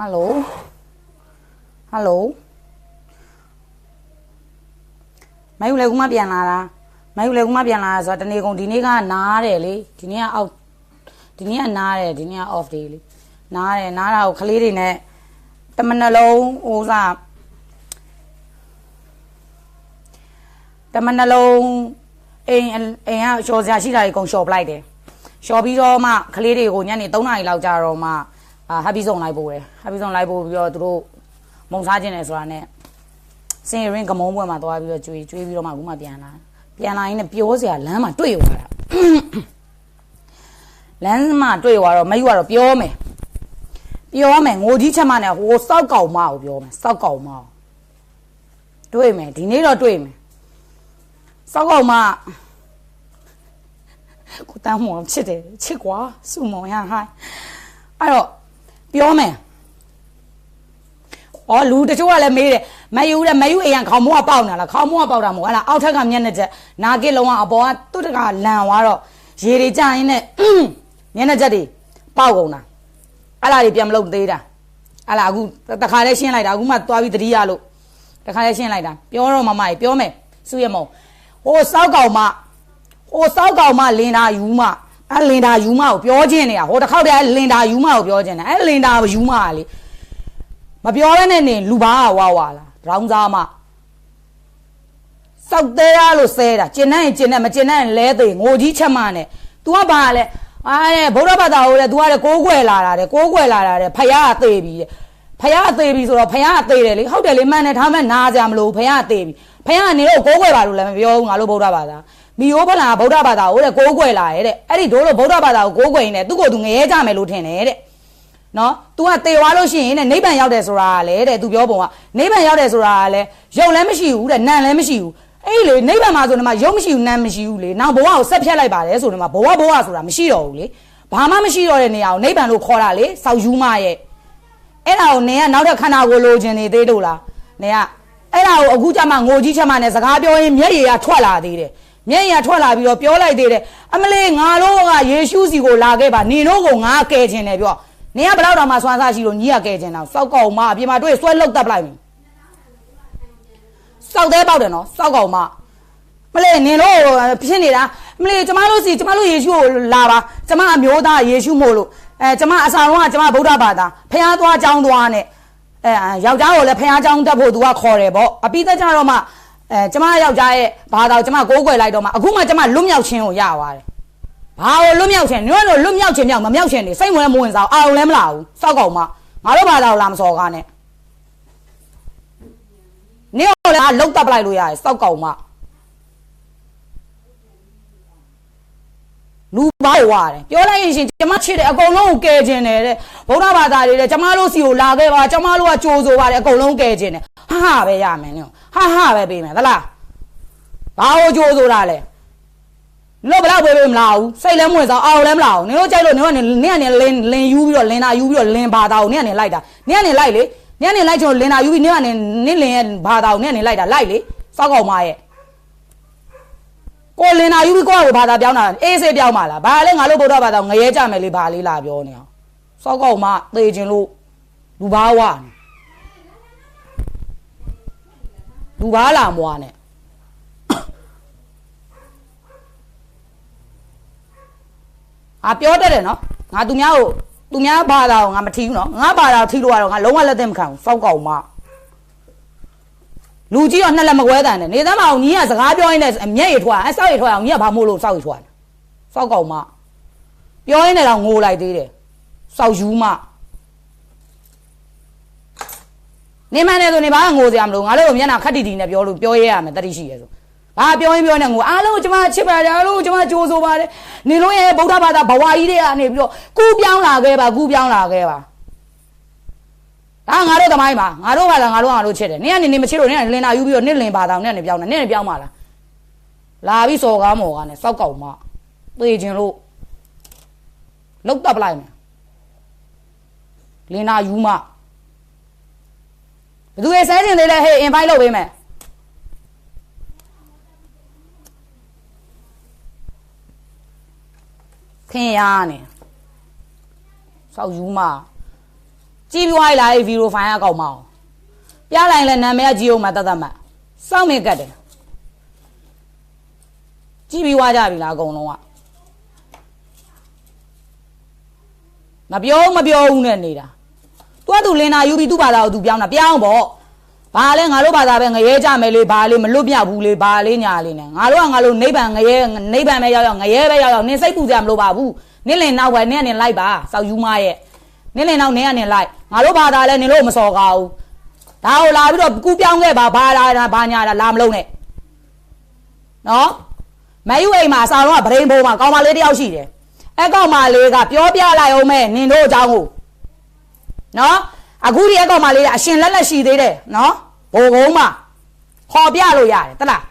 ဟယ်လိုဟယ်လိုမယူလေကူမပြန်လာတာမယူလေကူမပြန်လာတာဆိုတော့တနေ့ကုန်ဒီနေ့ကနားတယ်လေဒီနေ့ကအောက်ဒီနေ့ကနားတယ်ဒီနေ့က off day လေနားတယ်နားတာကိုကလေးတွေနဲ့တမနှလုံးဟိုစားတမနှလုံးအိမ်အိမ်ကရှော်စရာရှိတာတွေအကုန်ရှော်ပလိုက်တယ်ရှော်ပြီးတော့မှကလေးတွေကိုညနေ3နာရီလောက်ကြာတော့မှ အာဟပ်ပြီးဆုံးလိုက်ပို့တယ်ဟပ်ပြီးဆုံးလိုက်ပို့ပြီးတော့သူတို့မုံစားခြင်းတယ်ဆိုတာနဲ့စင်ရင်ကမုံပွဲမှာသွားပြီးတော့ကျွေးကျွေးပြီးတော့မှအခုမှပြန်လာပြန်လာရင်းနဲ့ပြောစရာလမ်းမှာတွေ့သွားတာလမ်းမှာတွေ့သွားတော့မယူကတော့ပြောမယ်ပြောမယ်ငိုကြီးချက်မနဲ့ဟိုစောက်ကောင်မကိုပြောမယ်စောက်ကောင်မကိုတွေ့မယ်ဒီနေ့တော့တွေ့မယ်စောက်ကောင်မကိုတန်းမောင်ချစ်တယ်ချစ်ကွာစုမောင်ရဟိုင်းအဲ့တော့ ပြောမယ်။အော်လူတချို့ကလည်းမေးတယ်မယူတဲ့မယူအိမ်ကခေါင်းမိုးကပေါက်နေလားခေါင်းမိုးကပေါက်တာမဟုတ်ဟလားအောက်ထက်ကမျက်နှာချက်နာကစ်လုံးကအပေါ်ကသူ့တကလန်သွားတော့ရေတွေကြရင်နဲ့မျက်နှာချက်တွေပေါက်ကုန်တာအဲ့လားတွေပြန်မလုပ်သေးတာအဲ့လားအခုတခါလဲရှင်းလိုက်တာအခုမှသွားပြီးတတိယလို့တခါလဲရှင်းလိုက်တာပြောတော့မမကြီးပြောမယ်စုရမောဟိုစောက်ကောင်မဟိုစောက်ကောင်မလင်တာယူမ အဲ့လင်တာယူမကိုပြောခြင်းနေတာဟိုတစ်ခေါက်တည်းလင်တာယူမကိုပြောခြင်းတယ်အဲ့လင်တာယူမကလေမပြောရနဲ့နေလူပါကဝါဝါလာရောင်းစားမစောက်သေးရလို့ဆဲတာကျင်နဲ့ကျင်နဲ့မကျင်နဲ့လဲသေးငိုကြီးချက်မနဲ့ तू ကပါလဲအားတဲ့ဗုဒ္ဓဘာသာကိုလေ तू ကလေကိုးကွယ်လာတာတဲ့ကိုးကွယ်လာတာတဲ့ဖယားကသေပြီတဲ့ဖယားကသေပြီဆိုတော့ဖယားကသေတယ်လေဟုတ်တယ်လေမှန်တယ်ဒါမှနားကြမလို့ဖယားကသေပြီဖယားကနေတော့ကိုးကွယ်ပါလို့လည်းမပြောဘူးငါတို့ဗုဒ္ဓဘာသာ မီယိုးဖလာဗုဒ္ဓဘာသာကိုတဲ့ကိုးကွယ်လာရဲ့တဲ့အဲ့ဒီတို့လို့ဗုဒ္ဓဘာသာကိုကိုးကွယ်နေတယ်သူ့ကိုယ်သူငရဲကြမယ်လို့ထင်တယ်တဲ့နော် तू ကတေသွားလို့ရှိရင်တဲ့နိဗ္ဗာန်ရောက်တယ်ဆိုတာကလေတဲ့ तू ပြောပုံကနိဗ္ဗာန်ရောက်တယ်ဆိုတာကလေရုပ်လည်းမရှိဘူးတဲ့နာမ်လည်းမရှိဘူးအဲ့လေနိဗ္ဗာန်မှာဆိုတော့မှရုပ်မရှိဘူးနာမ်မရှိဘူးလေနောက်ဘဝကိုဆက်ဖြတ်လိုက်ပါတယ်ဆိုတော့မှဘဝဘဝဆိုတာမရှိတော့ဘူးလေဘာမှမရှိတော့တဲ့နေရာကိုနိဗ္ဗာန်လို့ခေါ်တာလေစောက်ယူမရဲ့အဲ့ဒါကိုနင်ကနောက်ထပ်ခန္ဓာကိုယ်လိုချင်နေသေးလို့လားနင်ကအဲ့ဒါကိုအခုကျမှငိုကြီးချက်မှနဲ့စကားပြောရင်မျက်ရည်ကထွက်လာသေးတယ် မျက်ရည်ကထွက်လာပြီးတော့ပြောလိုက်သေးတယ်အမလေးငါတို့ကယေရှုစီကိုလာခဲ့ပါနင်တို့ကငါကယ်ခြင်းတယ်ပြောနင်ကဘယ်တော့တော့မှစွမ်းစားရှိလို့ညီကကယ်ခြင်းတော့စောက်ကောင်မအပြင်မှာတွေ့ဆွဲလုတ်တက်ပလိုက်ပြီစောက်သေးပေါက်တယ်နော်စောက်ကောင်မမလေးနင်တို့ဖြစ်နေတာမလေးကျမတို့စီကျမတို့ယေရှုကိုလာပါကျမအမျိုးသားယေရှုမို့လို့အဲကျမအစာတော့ကကျမဗုဒ္ဓဘာသာဖះသွားចောင်းသွားနဲ့အဲယောက်ျားကိုလည်းဖះចောင်းတက်ဖို့သူကခေါ်တယ်ပေါ့အပိသက်ကြတော့မှ အဲကျမယောက်ျားရဲ့ဘာသာကိုကျမကိုးကွယ်လိုက်တော့မှအခုမှကျမလွတ်မြောက်ခြင်းကိုရသွားတယ်ဘာကိုလွတ်မြောက်ခြင်းညွန့်တို့လွတ်မြောက်ခြင်းမြောက်မမြောက်ခြင်းနေစိတ်ဝင်မဝင်စားအောင်လည်းမလာဘူးစောက်ကောင်မငါတို့ဘာသာကိုလာမစော်ကားနဲ့နေတော့လည်းလှုပ်တက်ပလိုက်လို့ရတယ်စောက်ကောင်မ လူပါဝရတယ်ပြောလိုက်ရင်ရှင်ကျမချစ်တယ်အကုန်လုံးကိုကယ်ခြင်းတယ်တဲ့ဗုဒ္ဓဘာသာတွေတဲ့ကျမတို့စီကိုလာခဲ့ပါကျမတို့ကကြိုးဆိုပါတယ်အကုန်လုံးကယ်ခြင်းတယ်ဟာဟာပဲရမယ်နော်ဟာဟာပဲပေးမယ်သလားဘာကိုကြိုးဆိုတာလဲလို့ဘလောက်ပေးလို့မလာဘူးစိတ်လည်းမဝင်စားအောင်လည်းမလာဘူးနင်တို့ကြိုက်လို့နင်ကနေနင်ကနေလင်းလင်းယူပြီးတော့လင်းတာယူပြီးတော့လင်းဘာသာကိုနင်ကနေလိုက်တာနင်ကနေလိုက်လေနင်ကနေလိုက်ချင်လင်းတာယူပြီးနင်ကနေနင်လင်းရဲ့ဘာသာကိုနင်ကနေလိုက်တာလိုက်လေစောက်ကောင်မရဲ့ ကိုလင်နာယူပြီးကိုယ့်ကိုဘာသာပြောင်းတာအေးစေးပြောင်းပါလားဘာလဲငါတို့ဗုဒ္ဓဘာသာငရဲကြမယ်လေဘာလေးလာပြောနေအောင်စောက်ကောင်မသေခြင်းလို့လူဘာဝနေလူဘာလာမွားနဲ့အာပြောတတ်တယ်နော်ငါသူများကိုသူများဘာသာကိုငါမထီဘူးနော်ငါဘာသာကိုထီလို့ရတော့ငါလုံးဝလက်သက်မခံဘူးစောက်ကောင်မ လူကြီးတော့နှစ်လက်မကွဲတန်တယ်နေသားမအောင်ညီကစကားပြောရင်းနဲ့အမျက်ရထွက်အဲစောက်ရထွက်အောင်ညီကဘာမို့လို့စောက်ရထွက်စောက်ကောင်မပြောရင်းနဲ့တော့ငိုလိုက်သေးတယ်စောက်ယူမနေမနဲ့ဆိုနေဘာငိုစရာမလိုငါတို့ကမျက်နှာခက်တီတီနဲ့ပြောလို့ပြောရရမယ်တတိရှိရဲဆိုဘာပြောရင်ပြောနေငိုအားလုံးကျွန်မချစ်ပါတယ်အားလုံးကျွန်မကြိုးဆိုပါတယ်နေလို့ရဲ့ဗုဒ္ဓဘာသာဘဝကြီးတွေကနေပြီးတော့ကူးပြောင်းလာခဲ့ပါကူးပြောင်းလာခဲ့ပါ ဒါငါတို့သမိုင်းပါငါတို့ဘာသာငါတို့ငါတို့ချစ်တယ်နင်ကနေနေမချစ်လို့နင်ကလင်နာယူပြီးတော့နင်လင်ဘာသာနင်ကနေပြောင်းတယ်နင်ကနေပြောင်းပါလားလာပြီးစော်ကားမော်ကားနဲ့စောက်ကောင်မသေခြင်းလို့လောက်တပ်ပလိုက်မယ်လင်နာယူမဘယ်သူရဲ့ဆဲခြင်းသေးလဲဟေး invite လုပ်ပေးမယ်ခင်ရနေစောက်ယူမ ကြည့်ပြီးွားလိုက်ဗီဒီယိုဖိုင်အကောက်မအောင်ပြလိုက်လဲနာမည်ကကြည့်အောင်မတတ်တတ်မှစောင့်မြင်ကတ်တယ်ကြည့်ပြီးွားကြပြီလားအကုန်လုံးကမပြောမပြောဘူးနဲ့နေတာသူကသူလင်နာယူပြီးသူ့ဘာသာကိုသူပြောင်းတာပြောင်းပေါ့ဘာလဲငါတို့ဘာသာပဲငရဲကြမယ်လေဘာလေမလွတ်ပြဘူးလေဘာလေညာလေးနဲ့ငါတို့ကငါတို့နိဗ္ဗာန်ငရဲနိဗ္ဗာန်ပဲရောက်ရောက်ငရဲပဲရောက်ရောက်နင်စိတ်ပူကြမလို့ပါဘူးနင်လင်နောက်ပဲနင်ကနေလိုက်ပါစောက်ယူမရဲ့ နင်လင်နောက်နင်ကနေလိုက်ငါတို့ဘာသာလဲနင်တို့မစော်ကားဘူးဒါကိုလာပြီးတော့ကူပြောင်းခဲ့ပါဘာလာဘာညာလာမလုံးနဲ့နော်မယူအိမ်မှာအဆောင်တော့ဗရင်ဘုံမှာကောင်းမလေးတယောက်ရှိတယ်အဲကောင်းမလေးကပြောပြလိုက်အောင်မဲ့နင်တို့အကြောင်းကိုနော်အခုဒီအကောင်မလေးကအရှင်လက်လက်ရှိသေးတယ်နော်ဘိုကုန်းမှာခေါ်ပြလို့ရတယ်တလား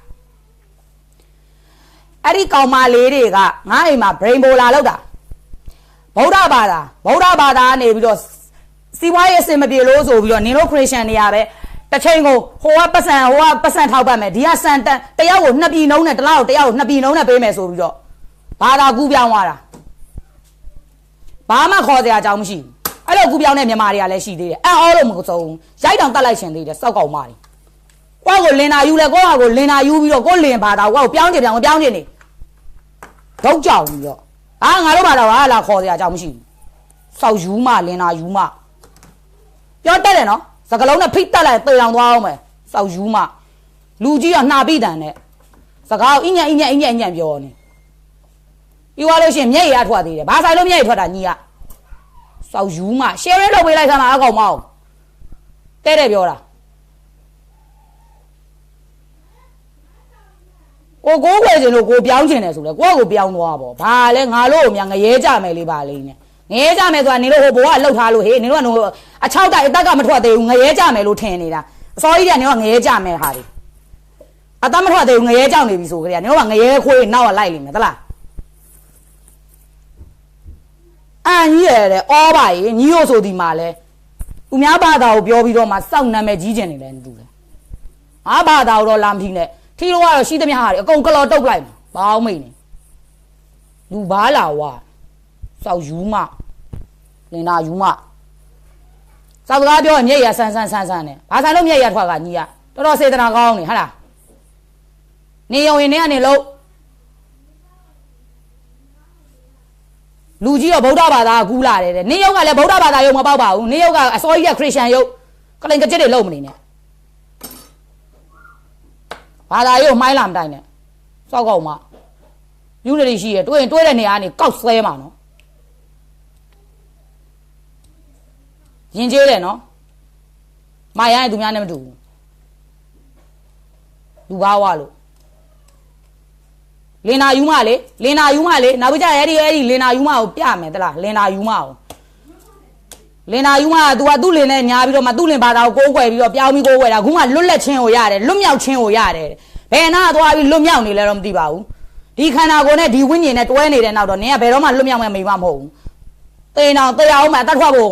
အဲ့ဒီကောင်မလေးတွေကငါအိမ်မှာ brain bola လောက်တာ ဗုဒ္ဓဘာသာဗုဒ္ဓဘာသာကနေပြီးတော့စီးပွားရေးအစင်မပြေလို့ဆိုပြီးတော့နင်တို့ခရစ်ယာန်တွေရပဲတစ်ချိန်ကိုဟိုကပတ်စံဟိုကပတ်စံထောက်ပတ်မယ်ဒီကစံတန်တယောက်ကိုနှစ်ပြည်နှုံးနဲ့တစ်လောက်တယောက်ကိုနှစ်ပြည်နှုံးနဲ့ပေးမယ်ဆိုပြီးတော့ဘာသာကူးပြောင်းသွားတာဘာမှခေါ်စရာအကြောင်းမရှိဘူးအဲ့လိုကူပြောင်းတဲ့မြန်မာတွေကလည်းရှိသေးတယ်အံ့ဩလို့မစုံရိုက်တောင်တက်လိုက်ရှင်သေးတယ်စောက်ကောင်မတွေကိုယ့်ကိုလင်နာယူလဲကိုယ့်ဟာကိုလင်နာယူပြီးတော့ကိုယ့်လင်ဘာသာကိုယ့်ကိုပြောင်းကြပြောင်းပြောင်းကြနေဒုတ်ကြောင်ပြီးတော့ အာငါတို့ဘာသာဟာလာခေါ်စရာအကြောင်းမရှိဘူးစောက်ယူမလင်နာယူမပြောတက်တယ်နော်စကလုံးနဲ့ဖိတ်တက်လိုက်တေအောင်သွားအောင်မယ်စောက်ယူမလူကြီးကနှာပိတန်နဲ့စကားအင်းညံအင်းညံအင်းညံအင်းညံပြောနေပြီးသွားလို့ရှိရင်မျက်ရည်အထွက်သေးတယ်ဘာဆိုင်လို့မျက်ရည်ထွက်တာညီကစောက်ယူမှ share လုပ်ပေးလိုက်သမှာအကောင်မအောင်တဲ့တဲ့ပြောတာ ကိုကိုခွေခြင်းလို့ကိုပြောင်းခြင်းတယ်ဆိုလဲကိုကကိုပြောင်းသွားပေါ့ဘာလဲငါလို့မြငရဲကြမယ်လေးပါလေးနဲ့ငရဲကြမယ်ဆိုတာနေလို့ဟိုဘဝလှုပ်ထားလို့ဟေးနေတော့အချောက်တိုက်အသက်ကမထွက်သေးဘူးငရဲကြမယ်လို့ထင်နေတာအစောကြီးကနေတော့ငရဲကြမယ်ဟာဒီအသက်မထွက်သေးဘူးငရဲကြောက်နေပြီဆိုကြတယ်နေတော့ငရဲခွေးနောက်ကလိုက်လိမ့်မယ်သလားအန်ကြီးရတဲ့ဩပါရေညီရို့ဆိုဒီမှာလဲသူများဘာသာကိုပြောပြီးတော့မှစောက်နာမည်ကြီးကျင်နေတယ်တူတယ်ငါဘာသာကိုတော့လာမထီနဲ့ ထီတော့ကတော့ရှိသမျှဟာတွေအကုန်ကလော်တုတ်လိုက်မှာဘာအောင်မိတ်နေလူဘာလာဝါစောက်ယူမလင်နာယူမစောက်စကားပြောရင်မျက်ရဆန်းဆန်းဆန်းဆန်းနဲ့ဘာဆိုင်လို့မျက်ရထွက်ကညီရတော်တော်စေတနာကောင်းနေဟဟလားနေယုံရင်နဲ့ကနေလို့လူကြီးတော့ဗုဒ္ဓဘာသာကကူးလာတယ်တဲ့နင်းယုတ်ကလည်းဗုဒ္ဓဘာသာယုတ်မပေါက်ပါဘူးနင်းယုတ်ကအစောကြီးကခရစ်ယာန်ယုတ်ကလိန်ကကြက်တွေလုံးမနေနဲ့ ဘာသာယုတ်မှိုင်းလာမတိုင်းနဲ့စောက်ကောက်မှယူနေရှိရတွေးရင်တွေးတဲ့နေရာကနေကောက်ဆွဲမှာနော်ရင်ကျေးတယ်နော်မာရရင်သူများနဲ့မတူဘူးလူဘာဝလို့လင်နာယူမလေလင်နာယူမလေနောက်ပြကြအဲ့ဒီအဲ့ဒီလင်နာယူမကိုပြမယ်တလားလင်နာယူမကို လင်နာယူမက तू ကသူ့လင်နဲ့ညာပြီးတော့မှသူ့လင်ဘာသာကိုကိုးကွယ်ပြီးတော့ပြောင်းပြီးကိုးကွယ်တာခုမှလွတ်လပ်ခြင်းကိုရတယ်လွတ်မြောက်ခြင်းကိုရတယ်ဘယ်နာသွားပြီးလွတ်မြောက်နေလဲတော့မသိပါဘူးဒီခန္ဓာကိုယ်နဲ့ဒီဝိညာဉ်နဲ့တွဲနေတဲ့နောက်တော့နင်ကဘယ်တော့မှလွတ်မြောက်မှမိမမဟုတ်ဘူးတေးအောင်တေးအောင်မှတတ်ထွက်ဖို့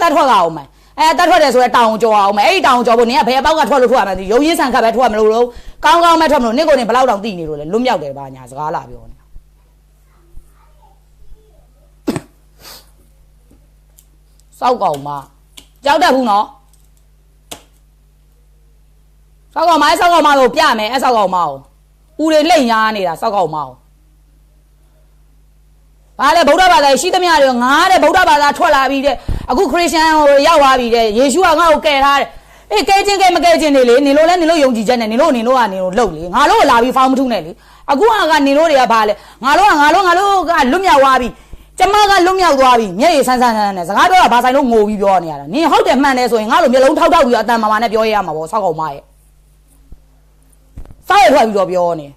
တတ်ထွက်အောင်မှအဲတတ်ထွက်တယ်ဆိုရင်တောင်ကြောအောင်မှအဲ့ဒီတောင်ကြောဖို့နင်ကဘယ်အပေါက်ကထွက်လို့ထွက်ရမှာဒီရုံရင်းဆန်ခတ်ပဲထွက်မလို့လို့ကောင်းကောင်းပဲထွက်မလို့နင့်ကိုယ်နင်ဘလောက်တောင်သိနေလို့လဲလွတ်မြောက်တယ်ပါညာစကားလာပြောနေ စောက်ကောင်မကြောက်တတ်ဘူးနော်စောက်ကောင်မအဲစောက်ကောင်မကိုပြမယ်အဲစောက်ကောင်မကိုဦးတွေလှိမ့်ညားနေတာစောက်ကောင်မကိုဘာလဲဗုဒ္ဓဘာသာရှိသမျှတွေငါတဲ့ဗုဒ္ဓဘာသာထွက်လာပြီတဲ့အခုခရစ်ယာန်ဟိုရောက်သွားပြီတဲ့ယေရှုကငါ့ကိုကယ်ထားတယ်အေးကဲချင်းကဲမကဲချင်းနေလေနေလို့လဲနေလို့ယုံကြည်ချက်နဲ့နေလို့နေလို့ကနေလို့လှုပ်လေငါလို့လာပြီးဖောင်းမထုနဲ့လေအခုကနေလို့တွေကဘာလဲငါလို့ကငါလို့ငါလို့ကလွတ်မြောက်သွားပြီ ကျမကလွတ်မြောက်သွားပြီမျက်ရည်ဆန်းဆန်းဆန်းနဲ့စကားပြောတာဘာဆိုင်လို့ငိုပြီးပြောနေရတာနင်ဟုတ်တယ်မှန်တယ်ဆိုရင်ငါလိုမျက်လုံးထောက်ထောက်ပြီးအတန်မာမာနဲ့ပြောရရမှာပေါ့ဆောက်ကောင်မရဲ့စောက်ရထွက်ပြီးတော့ပြောနေ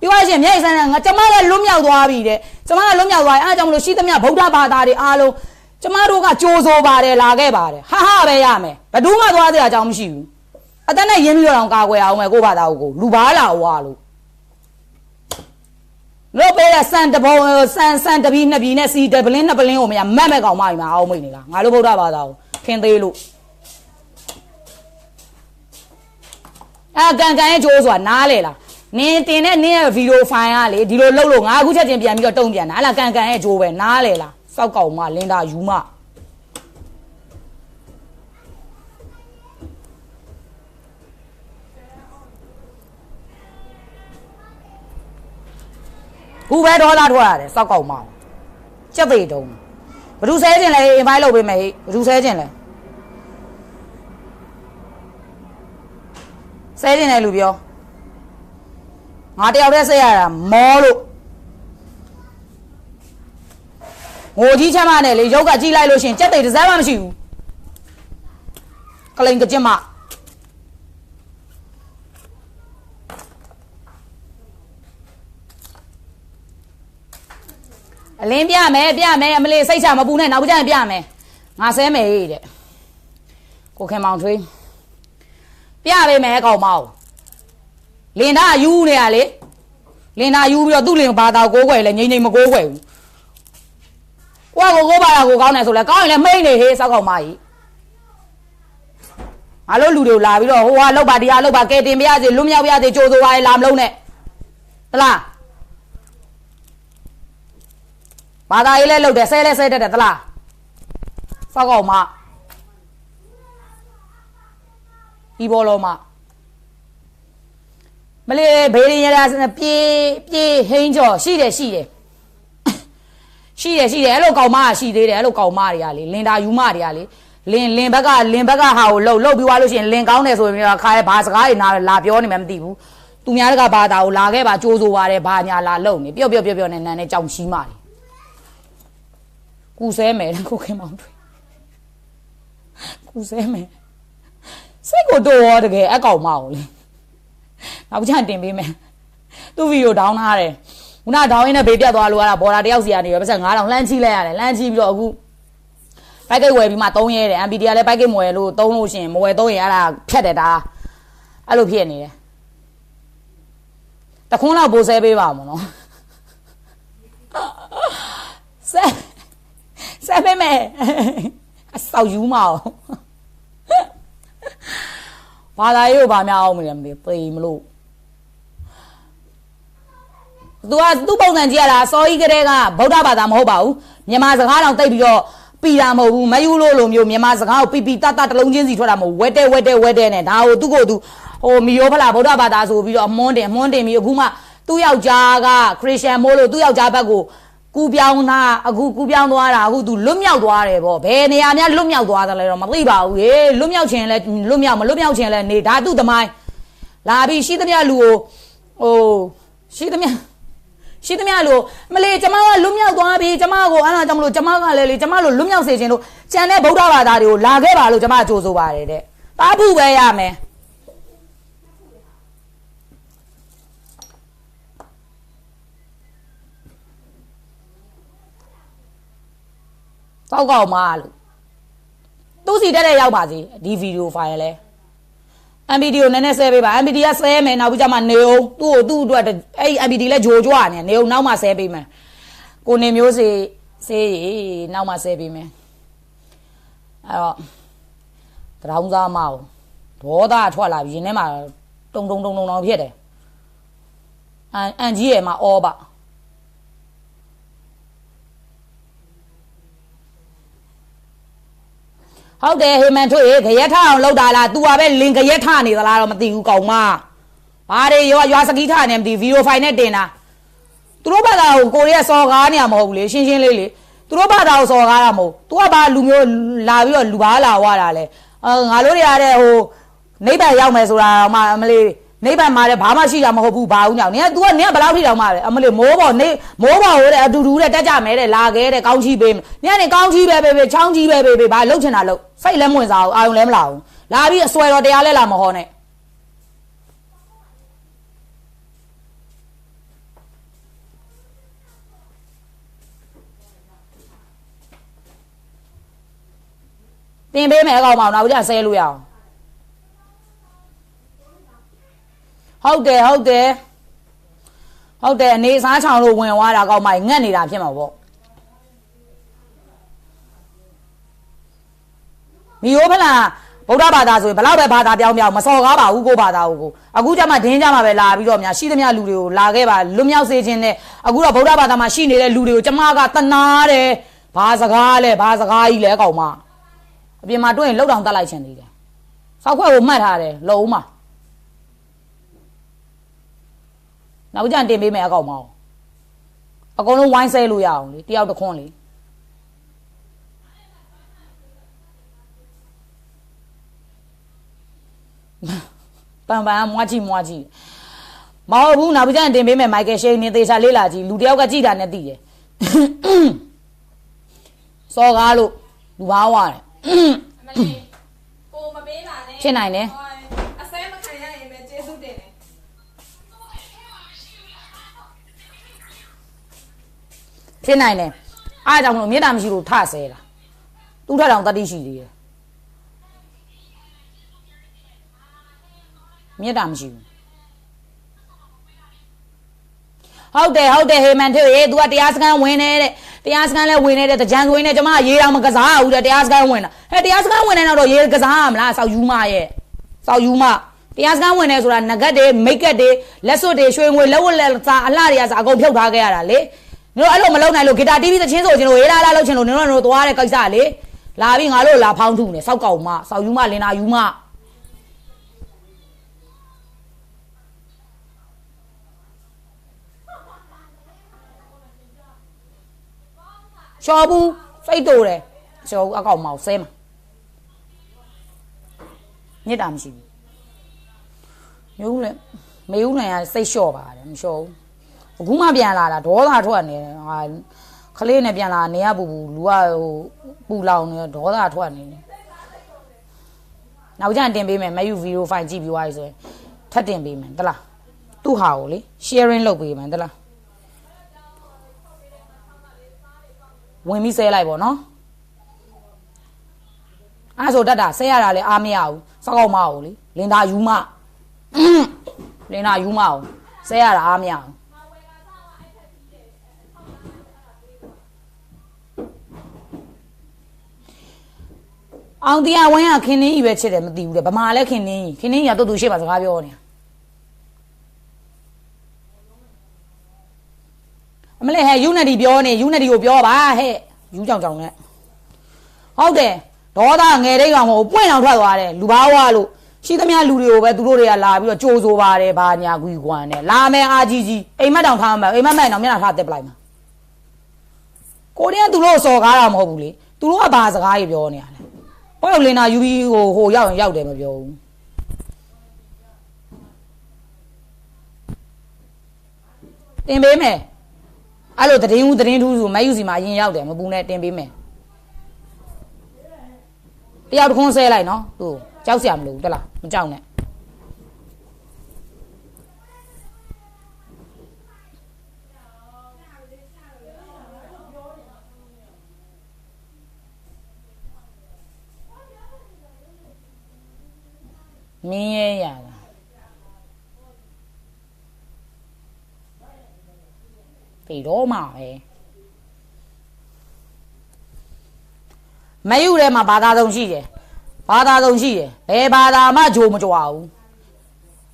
ပြောရချင်းမျက်ရည်ဆန်းဆန်းငါကျမကလွတ်မြောက်သွားပြီတဲ့ကျမကလွတ်မြောက်သွားရင်အဲအကြောင့်မလို့ရှိသမျှဗုဒ္ဓဘာသာတွေအားလုံးကျမတို့ကကြိုးစိုးပါတယ်လာခဲ့ပါတယ်ဟာဟာပဲရမယ်ဘယ်သူမှသွားသေးတာအကြောင်းမရှိဘူးအတန်းနဲ့ရင်းပြီးတော့ကာကွယ်အောင်မယ်ကိုယ့်ဘာသာကိုလူပါလာဝါလို့ လို့ပေးတဲ့စံတဘုံစံစံတပီးနှစ်ပီးနဲ့စီတပလင်းနှစ်ပလင်းကိုမရမတ်မဲ့ကောင်မကြီးမအောင်မိတ်နေတာငါတို့ဗုဒ္ဓဘာသာကိုဖင်သေးလို့အဲကန်ကန်ရဲ့ကြိုးဆိုတာနားလေလားနင်းတင်တဲ့နင်းရဲ့ဗီဒီယိုဖိုင်ကလေဒီလိုလှုပ်လို့ငါအခုချက်ချင်းပြန်ပြီးတော့တုံ့ပြန်တာအဲ့လားကန်ကန်ရဲ့ကြိုးပဲနားလေလားစောက်ကောင်မလင်တာယူမ ခုပဲဒေါသထွက်ရတယ်စောက်ကောင်မအောင်ကြက်သေးတုံးဘ누구ဆဲခြင်းလဲအင်ဖိုက်လုပ်ပေးမယ်ဟေ့ဘ누구ဆဲခြင်းလဲဆဲခြင်းလဲလူပြောငါတယောက်တည်းဆဲရတာမောလို့ငိုကြီးချမ်းမနဲ့လေရုပ်ကကြည့်လိုက်လို့ရှရင်ကြက်သေးတစ်စမ်းမှမရှိဘူးကလိန်ကကြက်မ အလင်းပြမယ်ပြမယ်အမလေးစိတ်ချမပူနဲ့နောက်ကြရင်ပြမယ်ငါဆဲမယ်ဟေ့တဲ့ကိုခင်မောင်ထွေးပြပေးမယ်ကောင်မအောင်လင်သားယူနေရလေလင်သားယူပြီးတော့သူ့လင်ဘာသာကိုကိုွယ်လဲငိမ့်ငိမ့်မကိုကိုွယ်ဘူးကိုကကိုကိုဘာသာကိုကောင်းတယ်ဆိုလဲကောင်းရင်လည်းမိတ်နေဟေးစောက်ကောင်မကြီးငါတို့လူတွေကိုလာပြီးတော့ဟိုဟာလောက်ပါဒီဟာလောက်ပါကဲတင်ပြရစီလွတ်မြောက်ပြရစီကြိုးစိုးပါလေလာမလုံးနဲ့ဟလား ဘာသာရေးလဲလောက်တယ်ဆဲလဲဆဲတတ်တယ်သလားစောက်ကောင်မဒီဘောလုံးမမလေးဘေးရင်ရတာပြေးပြေးဟင်းကြော်ရှိတယ်ရှိတယ်ရှိတယ်ရှိတယ်အဲ့လိုကောင်မကရှိသေးတယ်အဲ့လိုကောင်မတွေကလေလင်တာယူမတွေကလေလင်လင်ဘက်ကလင်ဘက်ကဟာကိုလှုပ်လှုပ်ပြီးသွားလို့ရှိရင်လင်ကောင်းတယ်ဆိုရင်ခါရဲဘာစကားတွေနားလာပြောနေမှမသိဘူးသူများတကဘာသာကိုလာခဲ့ပါကြိုးစိုးပါတယ်ဘာညာလာလုံနေပျော့ပျော့ပျော့ပျော့နဲ့နန်းနဲ့ကြောင်ချီးမာတယ် ကူဆဲမယ်ကိုခင်မောင်တွေကူဆဲမယ်စိတ်ကိုတော့ရောတကယ်အကောင်မအောင်လေနောက်ချန်တင်ပေးမယ်သူ့ဗီဒီယိုဒေါင်းထားတယ်ခုနဒေါင်းရင်းနဲ့ဘေးပြတ်သွားလို့ရတာဘော်ဒါတယောက်စီကနေရပတ်ဆက်9000လှမ်းချိလိုက်ရတယ်လှမ်းချိပြီးတော့အခုပိုက်ကိတ်ဝယ်ပြီးမှ3ရဲတယ် MPD ကလည်းပိုက်ကိတ်မဝယ်လို့3လို့ရှိရင်မဝယ်3ရဲအဲ့ဒါဖြတ်တယ်ဒါအဲ့လိုဖြစ်နေတယ်တခွန်းလောက်ပိုးဆဲပေးပါမနော်ဆဲ ဆဲပေးမယ်အဆောက်ယူမအောင်ဘာသာရေးကိုဗာများအောင်မလဲမသိသိမလို့သူကသူ့ပုံစံကြည့်ရတာစောကြီးကလေးကဗုဒ္ဓဘာသာမဟုတ်ပါဘူးမြန်မာစကားတောင်တိတ်ပြီးတော့ပီတာမဟုတ်ဘူးမယူလို့လိုမျိုးမြန်မာစကားကိုပီပီတတတလုံးချင်းစီထွက်တာမဟုတ်ဝက်တဲဝက်တဲဝက်တဲနဲ့ဒါကိုသူ့ကိုသူဟိုမီယောဖလာဗုဒ္ဓဘာသာဆိုပြီးတော့အမွန်းတင်အမွန်းတင်ပြီးအခုမှသူ့ယောက်ျားကခရစ်ယာန်မို့လို့သူ့ယောက်ျားဘက်ကို ကူပြောင်းတာအခုကူပြောင်းသွားတာအခုသူလွတ်မြောက်သွားတယ်ပေါ့ဘယ်နေရာများလွတ်မြောက်သွားတယ်လဲတော့မသိပါဘူးဟေးလွတ်မြောက်ခြင်းလဲလွတ်မြောက်မလွတ်မြောက်ခြင်းလဲနေဒါသူ့သမိုင်းလာပြီးရှိသမျှလူကိုဟိုရှိသမျှရှိသမျှလို့မလေးကျမကလွတ်မြောက်သွားပြီကျမကိုအဲ့ဒါကြောင့်မလို့ကျမကလည်းလေကျမလို့လွတ်မြောက်စေခြင်းလို့ကြံတဲ့ဗုဒ္ဓဘာသာတွေကိုလာခဲ့ပါလို့ကျမကြိုးဆိုပါတယ်တဲ့တားဖို့ပဲရမယ် တောက်ကောက်မလို့သူစီတက်တဲ့ရောက်ပါစီဒီဗီဒီယိုဖိုင်လဲ MPD ကိုနည်းနည်းဆဲပေးပါ MPD ကဆဲမယ်နောက်ပြီးကြမှာနေအောင်သူ့ကိုသူ့အတွက်အဲ့ MPD လဲဂျိုကြွနေနေအောင်နောက်မှဆဲပေးမယ်ကိုနေမျိုးစေစေးရီနောက်မှဆဲပေးမယ်အဲ့တော့တရောင်းစားမအောင်ဒေါသထွက်လာပြီရင်ထဲမှာတုံတုံတုံတုံတောင်ဖြစ်တယ်အန်အန်ကြီးရဲ့မှာအောပါ ဟုတ်တယ်ဟေမန်ထွေခရက်ထအောင်လောက်တာလား तू อ่ะပဲလင်ခရက်ထနေသလားတော့မသိဘူးကောင်မဘာတွေရွာရွာစကီးထနေမသိဗီဒီယိုဖိုင်နဲ့တင်တာသူတို့ဘာသာကိုကိုရီးယားစော်ကားနေရမဟုတ်ဘူးလေရှင်းရှင်းလေးလေသူတို့ဘာသာကိုစော်ကားတာမဟုတ် तू ကဘာလူမျိုးလာပြီးတော့လူပါလာဝတာလဲအာငါတို့တွေရတဲ့ဟိုနိဗ္ဗာန်ရောက်မယ်ဆိုတာတော့မှအမလေး နိဗ္ဗာန်မှာလည်းဘာမှရှိတာမဟုတ်ဘူးဘာဘူးညောင်နင်က तू ကနင်ကဘယ်လောက်ထိတောင်မှလဲအမလေးမိုးပေါ်နေမိုးပေါ်ဟိုတဲ့အတူတူတဲ့တက်ကြမဲတဲ့လာခဲ့တဲ့ကောင်းချီးပေးနင်ကနေကောင်းချီးပဲပေးပေးချောင်းချီးပဲပေးပေးဘာလှုပ်ချင်တာလှုပ်စိတ်လည်းမဝင်စားဘူးအာယုံလည်းမလာဘူးလာပြီးအစွဲတော်တရားလဲလာမဟောနဲ့တင်ပေးမယ်အကောင်မောင်နောက်ကြဆဲလို့ရအောင် ဟုတ်တယ်ဟုတ်တယ်ဟုတ်တယ်အနေစားချောင်လို့ဝင်သွားတာကောက်မှငတ်နေတာဖြစ်မှာပေါ့မီယိုဖလားဗုဒ္ဓဘာသာဆိုရင်ဘလောက်ပဲဘာသာပြောင်းပြောင်းမစော်ကားပါဘူးကိုဘာသာကိုအခုကျမှဒင်းကြမှာပဲလာပြီးတော့များရှိသမျှလူတွေကိုလာခဲ့ပါလွတ်မြောက်စေခြင်းနဲ့အခုတော့ဗုဒ္ဓဘာသာမှာရှိနေတဲ့လူတွေကိုကျမကတနာတယ်ဘာစကားလဲဘာစကားကြီးလဲကောင်မအပြင်မှာတွေ့ရင်လှုပ်တောင်တက်လိုက်ခြင်းသေးတယ်စောက်ခွက်ကိုမှတ်ထားတယ်လုံမှာ နောက်ကြတင်ပေးမယ်အကောင်မအောင်အကုန်လုံးဝိုင်းဆဲလို့ရအောင်လေတယောက်တစ်ခွန်းလေပန်ပန်မွားကြည့်မွားကြည့်မဟုတ်ဘူးနောက်ပြီးကျရင်တင်ပေးမယ်မိုက်ကယ်ရှိန်နေသေးချာလေးလာကြည့်လူတယောက်ကကြည့်တာနဲ့သိတယ်စောကားလို့လူဘာဝတယ်အမလေးကိုမပေးပါနဲ့ဖြစ်နိုင်တယ် ဖြစ်နိုင်တယ်အားကြောင့်မလို့မြေတားမရှိလို့ထဆဲတာသူ့ထက်တောင်တတိရှိသေးတယ်မြေတားမရှိဘူးဟုတ်တယ်ဟုတ်တယ်ဟေမန်ထေရေ तू ကတရားစခန်းဝင်နေတဲ့တရားစခန်းလဲဝင်နေတဲ့တကြံဆိုရင်လည်းကျမရေးတော့မကစားဘူးတဲ့တရားစခန်းဝင်တာဟဲ့တရားစခန်းဝင်နေတော့ရေးကစားရမလားဆောက်ယူမရဲ့ဆောက်ယူမတရားစခန်းဝင်နေဆိုတာငကတ်တွေမိတ်ကတ်တွေလက်စွပ်တွေရွှေငွေလက်ဝတ်လက်စားအလှတွေကစားအကုန်ဖြုတ်ထားခဲ့ရတာလေ နင်တို့အဲ့လိုမလုပ်နိုင်လို့ဂီတာတီးပြီးသချင်းဆိုချင်လို့ရေးလာလာလုပ်ချင်လို့နင်တို့တို့သွားတဲ့ကိစ္စလေလာပြီးငါတို့လာဖောင်းထုနေစောက်ကောင်မဆောက်ယူမလင်နာယူမရှော်ဘူးစိတ်တူတယ်ရှော်ဘူးအကောင်မောက်ဆဲမှာမြစ်တာမရှိဘူးမျိုးလည်းမေဦးနိုင်ကစိတ်လျှော့ပါတယ်မလျှော့ဘူး အခုမှပြန်လာတာဒေါသထွက်နေတယ်ဟာခလေးနဲ့ပြန်လာနေရပူပူလူကဟိုပူလောင်နေဒေါသထွက်နေတယ်နောက်ကျရင်တင်ပေးမယ်မယူဗီဒီယိုဖိုင်ကြည့်ပြီးသွားပြီဆိုရင်ထပ်တင်ပေးမယ်တလားသူ့ဟာကိုလေ sharing လုပ်ပေးမယ်တလားဝင်ပြီးဆဲလိုက်ပေါ့နော်အဲ့ဆိုတတ်တာဆဲရတာလေအားမရဘူးစောက်ကောက်မအောင်လေလင်သာယူမလင်သာယူမအောင်ဆဲရတာအားမရဘူး အောင်တရားဝင်းကခင်းင်းကြီးပဲချစ်တယ်မသိဘူးလေဗမာလည်းခင်းင်းကြီးခင်းင်းကြီးကတူတူရှိမှစကားပြောနေတာအမလေးဟဲ့ယူနတီပြောနေယူနတီကိုပြောပါဟဲ့ယူကြောင်ကြောင်နဲ့ဟုတ်တယ်ဒေါသငယ်တဲ့ကောင်ကိုပွင့်အောင်ထွက်သွားတယ်လူဘာဝလို့ရှိသမျှလူတွေကိုပဲသူတို့တွေကလာပြီးတော့ကြိုးဆိုပါတယ်ဘာညာကွီကွမ်နဲ့လာမယ်အာကြီးကြီးအိမ်မက်တောင်ထားမှာအိမ်မက်မဲ့တောင်မျက်နှာထားတက်ပလိုက်မှာကိုတည်းကသူတို့စော်ကားတာမဟုတ်ဘူးလေသူတို့ကဘာစကားကြီးပြောနေရလဲ ဟိုရောက်လင်နာယူပြီးဟိုဟိုရောက်ရင်ရောက်တယ်မပြောဘူးတင်ပေးမယ်အဲ့လိုသတင်းဦးသတင်းထူးဆိုမယူစီမှာအရင်ရောက်တယ်မပူနဲ့တင်ပေးမယ်တယောက်တစ်ခွန်းဆဲလိုက်နော်သူကြောက်စရာမလိုဘူးတက်လားမကြောက်နဲ့ မင်းရဲ့ရတာဒီတော့မှာပဲမယူထဲမှာဘာသာဆုံးရှိတယ်ဘာသာဆုံးရှိတယ်ဘယ်ဘာသာမှဂျိုမကြွားဘူး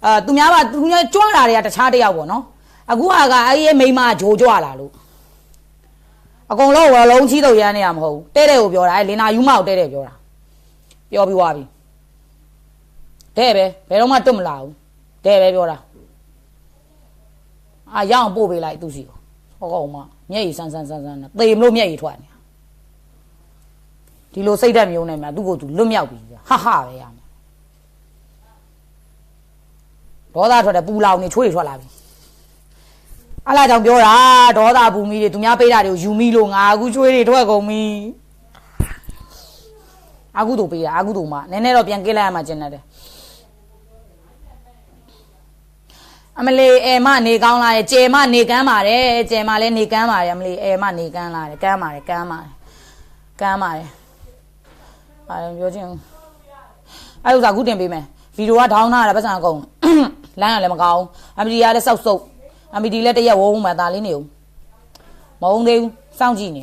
အဲသူများကသူများကြွတာတွေကတခြားတစ်ယောက်ပေါ့နော်အခုကကအဲ့ဒီမိန်းမဂျိုကြွလာလို့အကုန်လုံးဝလုံးချီးတော့ရမ်းနေရမဟုတ်ဘူးတဲ့တဲ့ကိုပြောတာအဲလင်နာယူမကိုတဲ့တဲ့ပြောတာပြောပြီးသွားပြီ တဲ့ပဲဘယ်တော့မှတွတ်မလာဘူးတဲ့ပဲပြောတာအာရအောင်ပို့ပေးလိုက်သူစီကိုဟောကောင်မမျက်ရည်ဆန်းဆန်းဆန်းဆန်းနဲ့သေမလို့မျက်ရည်ထွက်နေဒီလိုစိတ်ဓာတ်မျိုးနဲ့များသူ့ကိုယ်သူလွတ်မြောက်ပြီဟာဟာပဲရမယ်ဒေါသထွက်တယ်ပူလောင်နေချွေးတွေထွက်လာပြီအလားကြောင့်ပြောတာဒေါသပူမီတွေသူများပေးတာတွေကိုယူမိလို့ငါအခုချွေးတွေထွက်ကုန်ပြီအာကုတို့ပေးတာအာကုတို့မှနည်းနည်းတော့ပြန်ကိလိုက်ရမှကျင်တယ် အမလေးအဲမနေကောင်းလာရဲ့ကျဲမနေကမ်းပါတယ်ကျဲမလည်းနေကမ်းပါတယ်အမလေးအဲမနေကမ်းလာတယ်ကမ်းပါတယ်ကမ်းပါတယ်ကမ်းပါတယ်အားပြောချင်းအဲ့ဥစ္စာခုတင်ပေးမယ်ဗီဒီယိုကဒေါင်းထားတာပတ်စံအကုန်လမ်းကလည်းမကောင်းအမဒီကလည်းစောက်စုပ်အမဒီလည်းတရက်ဝုန်းမှဒါလေးနေဦးမဟုတ်သေးဘူးစောင့်ကြည့်နေ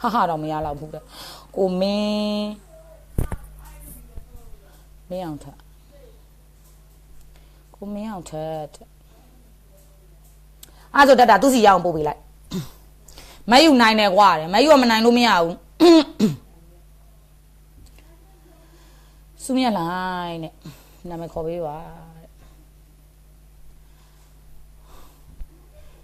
ဟာဟာတော့မရတော့ဘူးတဲ့ကိုမင်း မင်းအောင်ထက်ကိုမင်းအောင်ထက်အဲ့ဆိုတက်တာသူစီရအောင်ပို့ပေးလိုက်မယူနိုင်တယ်ကွာတဲ့မယူကမနိုင်လို့မရဘူးစုမြလိုက်တဲ့နာမည်ခေါ်ပေးပါတဲ့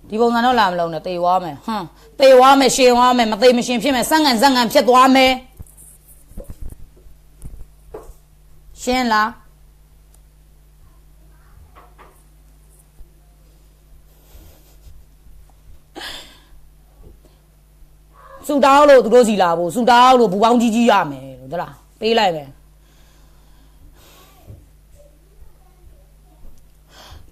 ဒီပုံစံတော့လာမလုံးနဲ့တေသွားမယ်ဟမ်တေသွားမယ်ရှင်သွားမယ်မတေမရှင်ဖြစ်မယ်စန့်ငံစန့်ငံဖြစ်သွားမယ် ရှင်းလားစူတောင်းလို့သူတို့စီလာဖို့စူတောင်းလို့ဘူပေါင်းကြီးကြီးရမယ်လို့တလားပေးလိုက်မယ်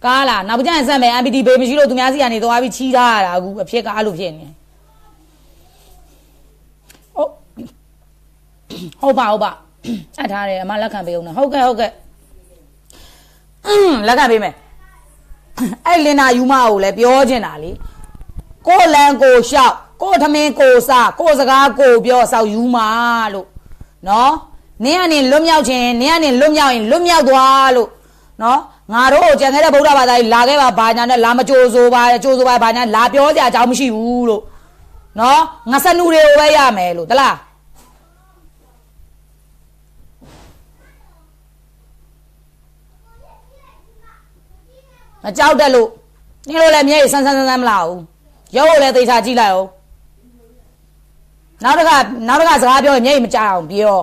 ကားလားနောက်ပကြရင်ဆက်မယ် MPT ဘေးမရှိလို့သူများစီကနေသွားပြီးချီးထားရတာအခုအဖြစ်ကားလို့ဖြစ်နေဟုတ်ဟုတ်ပါဟုတ်ပါ အပ်ထားတယ်အမလက်ခံပေးအောင်နော်ဟုတ်ကဲ့ဟုတ်ကဲ့အင်းလက်ခံပေးမယ်အဲ့လင်နာယူမကိုလည်းပြောချင်တာလေကိုလန်ကိုရှောက်ကိုထမင်းကိုစားကိုစကားကိုပြောဆောက်ယူမလို့နော်နင်းကနေလွတ်မြောက်ခြင်းနင်းကနေလွတ်မြောက်ရင်လွတ်မြောက်သွားလို့နော်ငါတို့ကြံခဲ့တဲ့ဗုဒ္ဓဘာသာကြီးလာခဲ့ပါဘာညာနဲ့လာမကြိုးဆိုပါကြိုးဆိုပါဘာညာလာပြောစရာအကြောင်းမရှိဘူးလို့နော်ငါစနူတွေကိုပဲရမယ်လို့တလား မကြောက်တက်လို့နင်တို့လည်းမျက်ရည်ဆန်းဆန်းဆန်းဆန်းမလာဘူးရုပ်ကိုလည်းသေချာကြည့်လိုက်အောင်နောက်တစ်ခါနောက်တစ်ခါစကားပြောရင်မျက်ရည်မကြအောင်ပြော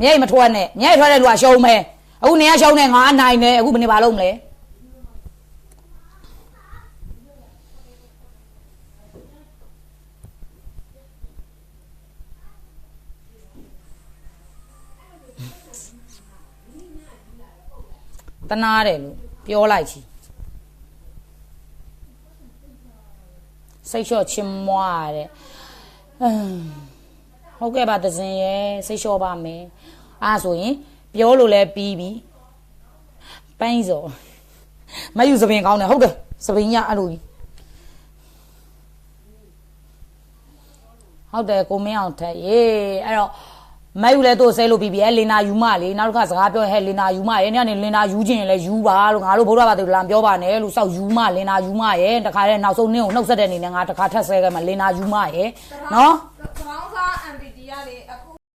မျက်ရည်မထွက်နဲ့မျက်ရည်ထွက်တဲ့လူကရှုံးမယ်အခုနေရရှုံးနေငါအနိုင်နေအခုဘယ်နေပါလုံးမလဲတနာတယ်လို့ ပြောလိုက်ချီစိတ်လျှော့ချင်မွားတဲ့အမ်ဟုတ်ကဲ့ပါတစင်ရဲ့စိတ်လျှော့ပါမယ်အားဆိုရင် ပြောလို့လဲပြီးပြီပိုင်းစောမယူစပင်ကောင်းတယ်ဟုတ်တယ်စပင်ညအဲ့လိုကြီးဟုတ်တယ်ကိုမင်းအောင်ထက်ရေအဲ့တော့ မယူလဲတို့ဆဲလို့ပြီးပြီအဲလင်နာယူမလေးနောက်တစ်ခါစကားပြောရင်ဟဲ့လင်နာယူမရဲ့နေ့ကနေလင်နာယူခြင်းရင်လဲယူပါလို့ငါတို့ဘုရားဘာသူလာပြောပါနဲ့လို့စောက်ယူမလင်နာယူမရဲ့တခါတည်းနောက်ဆုံးနင်းကိုနှုတ်ဆက်တဲ့အနေနဲ့ငါတခါထက်ဆဲခဲ့မှာလင်နာယူမရဲ့နော်ဘာ